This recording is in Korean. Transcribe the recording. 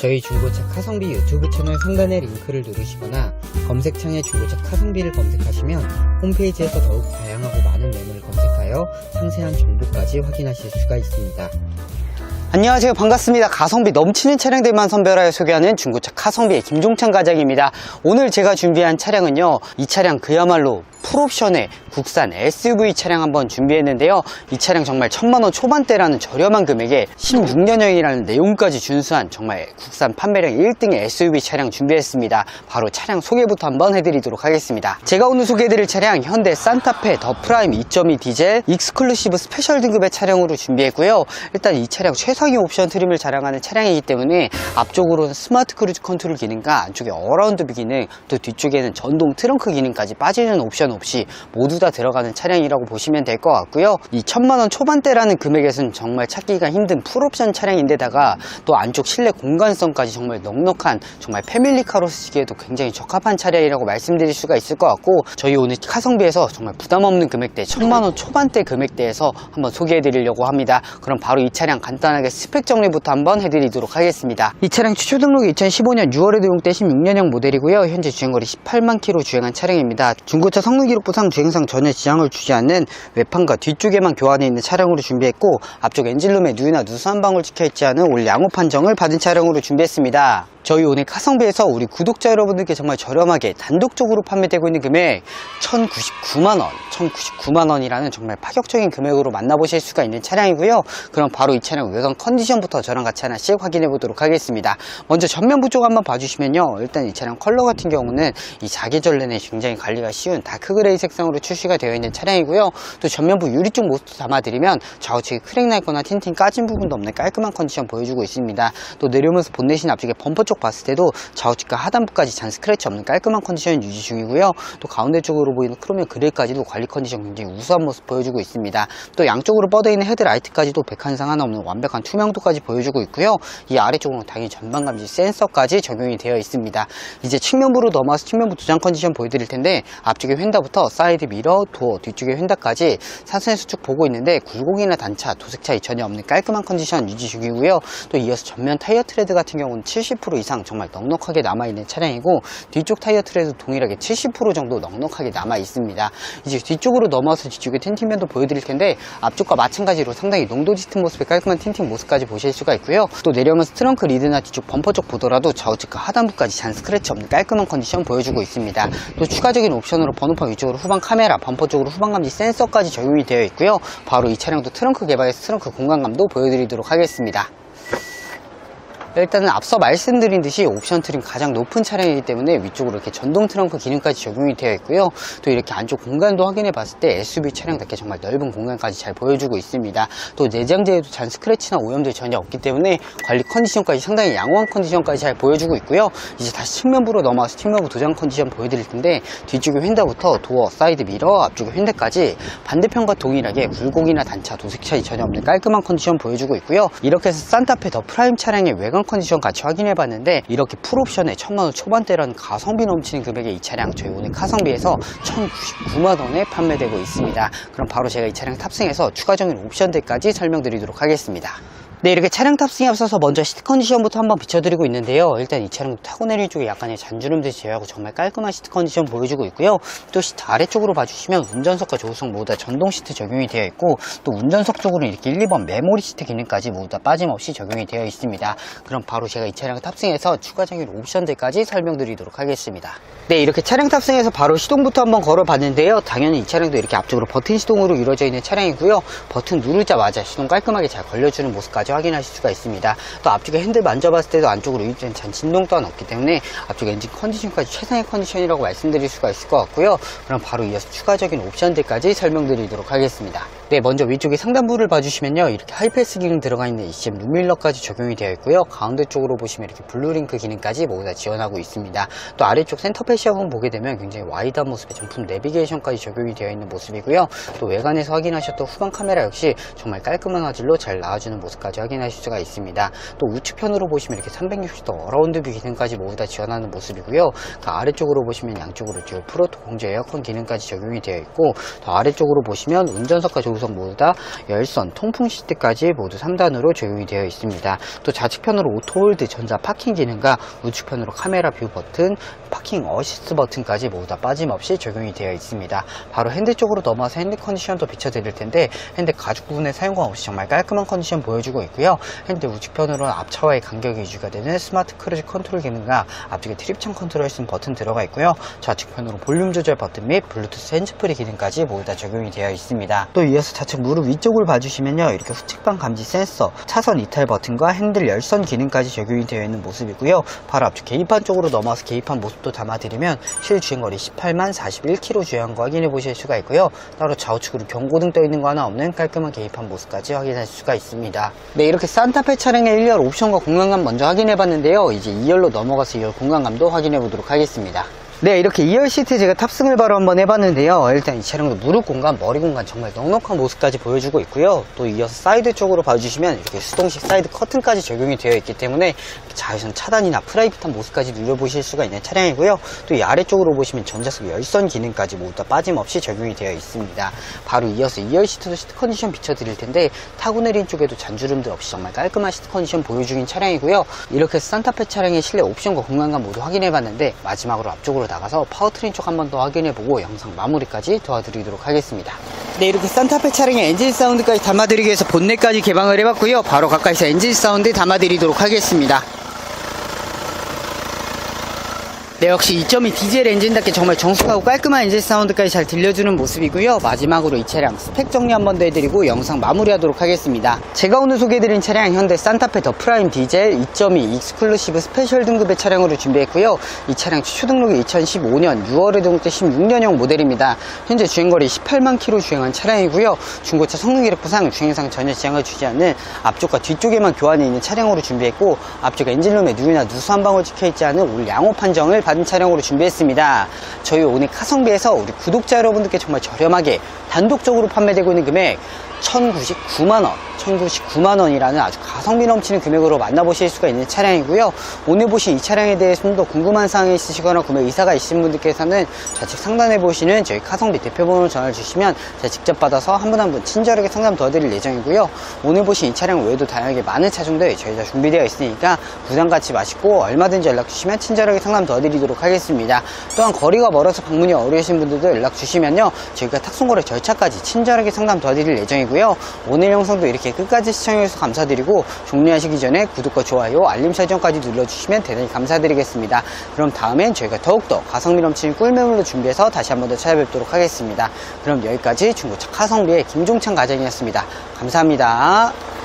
저희 중고차 카성비 유튜브 채널 상단의 링크를 누르시거나 검색창에 중고차 카성비를 검색하시면 홈페이지에서 더욱 다양하고 많은 매물을 검색하여 상세한 정보까지 확인하실 수가 있습니다. 안녕하세요. 반갑습니다. 가성비 넘치는 차량들만 선별하여 소개하는 중고차 카성비의 김종찬 과장입니다. 오늘 제가 준비한 차량은요. 이 차량 그야말로 풀옵션의 국산 SUV 차량 한번 준비했는데요. 이 차량 정말 천만원 초반대라는 저렴한 금액에 16년형이라는 내용까지 준수한 정말 국산 판매량 1등의 SUV 차량 준비했습니다. 바로 차량 소개부터 한번 해드리도록 하겠습니다. 제가 오늘 소개해드릴 차량 현대 산타페 더 프라임 2.2 디젤 익스클루시브 스페셜 등급의 차량으로 준비했고요. 일단 이 차량 최상위 옵션 트림을 자랑하는 차량이기 때문에 앞쪽으로는 스마트 크루즈 컨트롤 기능과 안쪽에 어라운드 기능 또 뒤쪽에는 전동 트렁크 기능까지 빠지는 옵션 없이 모두 다 들어가는 차량이라고 보시면 될 것 같고요. 이 천만원 초반대라는 금액에서는 정말 찾기가 힘든 풀옵션 차량인데다가 또 안쪽 실내 공간성까지 정말 넉넉한 정말 패밀리카로 쓰기에도 굉장히 적합한 차량이라고 말씀드릴 수가 있을 것 같고 저희 오늘 카성비에서 정말 부담 없는 금액대 천만원 초반대 금액대에서 한번 소개해 드리려고 합니다. 그럼 바로 이 차량 간단하게 스펙 정리부터 한번 해드리도록 하겠습니다. 이 차량 추출 등록이 2015년 6월에 도용돼 16년형 모델이고요. 현재 주행거리 18만 킬로 주행한 차량입니다. 중고차 성능 기록부상 주행상 전혀 지장을 주지 않는 외판과 뒤쪽에만 교환해 있는 차량으로 준비했고 앞쪽 엔진룸에 누유나 누수 한 방울 찍혀있지 않은 올 양호 판정을 받은 차량으로 준비했습니다 저희 오늘 카성비에서 우리 구독자 여러분들께 정말 저렴하게 단독적으로 판매되고 있는 금액 1099만원 1099만원이라는 정말 파격적인 금액으로 만나보실 수가 있는 차량이고요. 그럼 바로 이 차량 외관 컨디션부터 저랑 같이 하나씩 확인해 보도록 하겠습니다. 먼저 전면부 쪽 한번 봐주시면요. 일단 이 차량 컬러 같은 경우는 이 자계절 내내 굉장히 관리가 쉬운 다크그레이 색상으로 출시가 되어 있는 차량이고요. 또 전면부 유리 쪽 모습도 담아드리면 좌우측에 크랙 날거나 틴팅 까진 부분도 없는 깔끔한 컨디션 보여주고 있습니다. 또 내려오면서 본넷이나 앞쪽에 범퍼 쪽 봤을 때도 좌우측과 하단부까지 잔 스크래치 없는 깔끔한 컨디션 유지 중이고요. 또 가운데 쪽으로 보이는 크로미엄 그릴까지도 관리 컨디션 굉장히 우수한 모습 보여주고 있습니다. 또 양쪽으로 뻗어있는 헤드라이트까지도 백한상 하나 없는 완벽한 투명도까지 보여주고 있고요. 이 아래쪽으로 당연히 전방감지 센서까지 적용이 되어 있습니다. 이제 측면부로 넘어와서 측면부 두장 컨디션 보여드릴 텐데 앞쪽에 휀다부터 사이드 미러, 도어, 뒤쪽에 휀다까지 사선의 수축 보고 있는데 굴곡이나 단차, 도색 차이 전혀 없는 깔끔한 컨디션 유지 중이고요. 또 이어서 전면 타이어 트레드 같은 경우는 70% 이상 정말 넉넉하게 남아있는 차량이고 뒤쪽 타이어 트레드 동일하게 70% 정도 넉넉하게 남아 있습니다. 이제 뒤쪽으로 넘어와서 뒤쪽에 틴팅면도 보여드릴 텐데 앞쪽과 마찬가지로 상당히 농도 짙은 모습의 깔끔한 틴팅 모습까지 보실 수가 있고요. 또 내려오면서 트렁크 리드나 뒤쪽 범퍼 쪽 보더라도 좌우측과 하단부까지 잔 스크래치 없는 깔끔한 컨디션 보여주고 있습니다. 또 추가적인 옵션으로 번호판 위쪽으로 후방 카메라 범퍼 쪽으로 후방 감지 센서까지 적용이 되어 있고요. 바로 이 차량도 트렁크 개방에서 트렁크 공간감도 보여드리도록 하겠습니다 일단은 앞서 말씀드린 듯이 옵션 트림 가장 높은 차량이기 때문에 위쪽으로 이렇게 전동 트렁크 기능까지 적용이 되어 있고요. 또 이렇게 안쪽 공간도 확인해 봤을 때 SUV 차량답게 정말 넓은 공간까지 잘 보여주고 있습니다. 또 내장재에도 잔 스크래치나 오염들 전혀 없기 때문에 관리 컨디션까지 상당히 양호한 컨디션까지 잘 보여주고 있고요. 이제 다시 측면부로 넘어와서 측면부 도장 컨디션 보여드릴 텐데 뒤쪽에 휀다부터 도어, 사이드 미러, 앞쪽에 휀다까지 반대편과 동일하게 굴곡이나 단차, 도색 차이 전혀 없는 깔끔한 컨디션 보여주고 있고요. 이렇게 해서 산타페 더 프라임 차량의 외관 컨디션 같이 확인해 봤는데 이렇게 풀옵션에 천만원 초반대라는 가성비 넘치는 금액의 이 차량 저희 오늘 카성비에서 1099만원에 판매되고 있습니다. 그럼 바로 제가 이 차량 탑승해서 추가 적인 옵션들까지 설명드리도록 하겠습니다 네 이렇게 차량 탑승에 앞서서 먼저 시트 컨디션부터 한번 비춰드리고 있는데요. 일단 이 차량 타고 내릴 쪽에 약간의 잔주름들 제외하고 정말 깔끔한 시트 컨디션 보여주고 있고요. 또 시트 아래쪽으로 봐주시면 운전석과 조수석 모두 다 전동 시트 적용이 되어 있고 또 운전석 쪽으로는 이렇게 1, 2번 메모리 시트 기능까지 모두 다 빠짐없이 적용이 되어 있습니다. 그럼 바로 제가 이 차량을 탑승해서 추가적인 옵션들까지 설명드리도록 하겠습니다. 네 이렇게 차량 탑승해서 바로 시동부터 한번 걸어봤는데요. 당연히 이 차량도 이렇게 앞쪽으로 버튼 시동으로 이루어져 있는 차량이고요. 버튼 누르자마자 시동 깔끔하게 잘 걸려주는 모습까지 확인하실 수가 있습니다. 또 앞쪽에 핸들 만져봤을 때도 안쪽으로 유입된 잔 진동 또한 없기 때문에 앞쪽 엔진 컨디션까지 최상의 컨디션이라고 말씀드릴 수가 있을 것 같고요. 그럼 바로 이어서 추가적인 옵션들까지 설명드리도록 하겠습니다. 네 먼저 위쪽에 상단부를 봐주시면요. 이렇게 하이패스 기능 들어가 있는 ECM 룸밀러까지 적용이 되어 있고요. 가운데 쪽으로 보시면 이렇게 블루링크 기능까지 모두 다 지원하고 있습니다. 또 아래쪽 센터 패시업은 보게 되면 굉장히 와이드한 모습의 정품 내비게이션까지 적용이 되어 있는 모습이고요. 또 외관에서 확인하셨던 후방 카메라 역시 정말 깔끔한 화질로 잘 나와주는 모습까지 기능까지 확인하실 수가 있습니다. 또 우측편으로 보시면 이렇게 360도 어라운드 뷰 기능까지 모두 다 지원하는 모습이고요. 그 아래쪽으로 보시면 양쪽으로 듀얼 프로토 공조 에어컨 기능까지 적용이 되어 있고 더 아래쪽으로 보시면 운전석과 조수석 모두 다 열선, 통풍 시트까지 모두 3단으로 적용이 되어 있습니다. 또 좌측편으로 오토홀드 전자 파킹 기능과 우측편으로 카메라 뷰 버튼, 파킹 어시스트 버튼까지 모두 다 빠짐없이 적용이 되어 있습니다. 바로 핸드 쪽으로 넘어와서 핸드 컨디션도 비춰드릴 텐데 핸드 가죽 부분에 사용감 없이 정말 깔끔한 컨디션 보여주고 있고 요. 핸드 우측편으로는 앞차와의 간격이 유지가 되는 스마트 크루즈 컨트롤 기능과 앞쪽에 트립창 컨트롤 쓴 버튼 들어가 있고요. 좌측편으로 볼륨 조절 버튼 및 블루투스 핸즈프리 기능까지 모두 다 적용이 되어 있습니다. 또 이어서 좌측 무릎 위쪽을 봐주시면요. 이렇게 후측방 감지 센서, 차선 이탈 버튼과 핸들 열선 기능까지 적용이 되어 있는 모습이고요. 바로 앞쪽 계기판 쪽으로 넘어와서 계기판 모습도 담아드리면 실 주행거리 18만 41km 주행한 거 확인해 보실 수가 있고요. 따로 좌우측으로 경고등 떠 있는 거 하나 없는 깔끔한 계기판 모습까지 확인할 수가 있습니다. 네, 이렇게 산타페 차량의 1열 옵션과 공간감 먼저 확인해 봤는데요. 이제 2열로 넘어가서 2열 공간감도 확인해 보도록 하겠습니다. 네, 이렇게 2열 시트 제가 탑승을 바로 한번 해봤는데요. 일단 이 차량도 무릎 공간, 머리 공간 정말 넉넉한 모습까지 보여주고 있고요. 또 이어서 사이드 쪽으로 봐주시면 이렇게 수동식 사이드 커튼까지 적용이 되어 있기 때문에 자외선 차단이나 프라이빗한 모습까지 눌러보실 수가 있는 차량이고요. 또 이 아래쪽으로 보시면 전자석 열선 기능까지 모두 다 빠짐없이 적용이 되어 있습니다. 바로 이어서 2열 시트도 시트 컨디션 비춰드릴 텐데 타고 내린 쪽에도 잔주름도 없이 정말 깔끔한 시트 컨디션 보여 중인 차량이고요. 이렇게 산타페 차량의 실내 옵션과 공간감 모두 확인해봤는데 마지막으로 앞쪽으로 나가서 파워트린 쪽 한 번 더 확인해보고 영상 마무리까지 도와드리도록 하겠습니다. 네 이렇게 산타페 차량의 엔진 사운드까지 담아드리기 위해서 본넷까지 개방을 해봤고요. 바로 가까이서 엔진 사운드 담아드리도록 하겠습니다. 네, 역시 2.2 디젤 엔진답게 정말 정숙하고 깔끔한 엔진 사운드까지 잘 들려주는 모습이고요. 마지막으로 이 차량 스펙 정리 한 번 더 해드리고 영상 마무리하도록 하겠습니다. 제가 오늘 소개해드린 차량 현대 산타페 더 프라임 디젤 2.2 익스클루시브 스페셜 등급의 차량으로 준비했고요. 이 차량 최초 등록이 2015년 6월에 등록된 16년형 모델입니다. 현재 주행거리 18만 킬로 주행한 차량이고요. 중고차 성능 기록부상 주행상 전혀 지장을 주지 않는 앞쪽과 뒤쪽에만 교환이 있는 차량으로 준비했고 앞쪽 엔진룸에 누유나 누수 한 방울 찍혀있지 않은 올 양호 판정을 받은 차량으로 준비했습니다. 저희 오늘 카성비에서 우리 구독자 여러분들께 정말 저렴하게 단독적으로 판매되고 있는 금액 1099만원, 1099만원이라는 아주 가성비 넘치는 금액으로 만나보실 수가 있는 차량이고요. 오늘 보신 이 차량에 대해 좀 더 궁금한 사항이 있으시거나 구매 의사가 있으신 분들께서는 좌측 상단에 보시는 저희 카성비 대표번호 전화를 주시면 제가 직접 받아서 한분 한 분 친절하게 상담 도와드릴 예정이고요. 오늘 보신 이 차량 외에도 다양하게 많은 차종들 저희가 준비되어 있으니까 부담 갖지 마시고 얼마든지 연락 주시면 친절하게 상담 도와드 리도록 하겠습니다. 또한 거리가 멀어서 방문이 어려우신 분들도 연락 주시면요. 저희가 탁송거래 절차까지 친절하게 상담 도와드릴 예정이고요. 오늘 영상도 이렇게 끝까지 시청해주셔서 감사드리고 종료하시기 전에 구독과 좋아요, 알림 설정까지 눌러주시면 대단히 감사드리겠습니다. 그럼 다음엔 저희가 더욱더 가성비 넘치는 꿀매물로 준비해서 다시 한 번 더 찾아뵙도록 하겠습니다. 그럼 여기까지 중고차 카성비의 김종찬 과장이었습니다. 감사합니다.